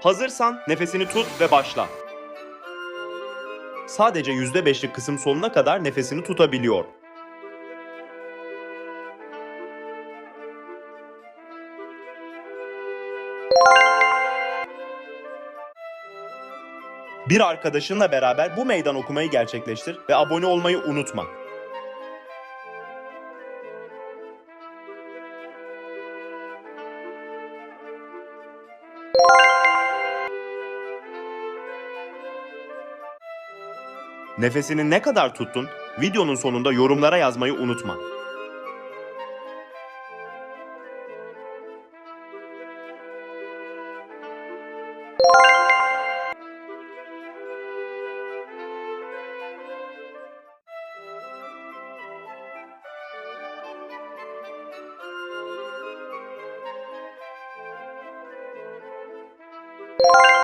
Hazırsan nefesini tut ve başla. Sadece %5'lik kısım sonuna kadar nefesini tutabiliyor. Bir arkadaşınla beraber bu meydan okumayı gerçekleştir ve abone olmayı unutma. Nefesini ne kadar tuttun? Videonun sonunda yorumlara yazmayı unutma.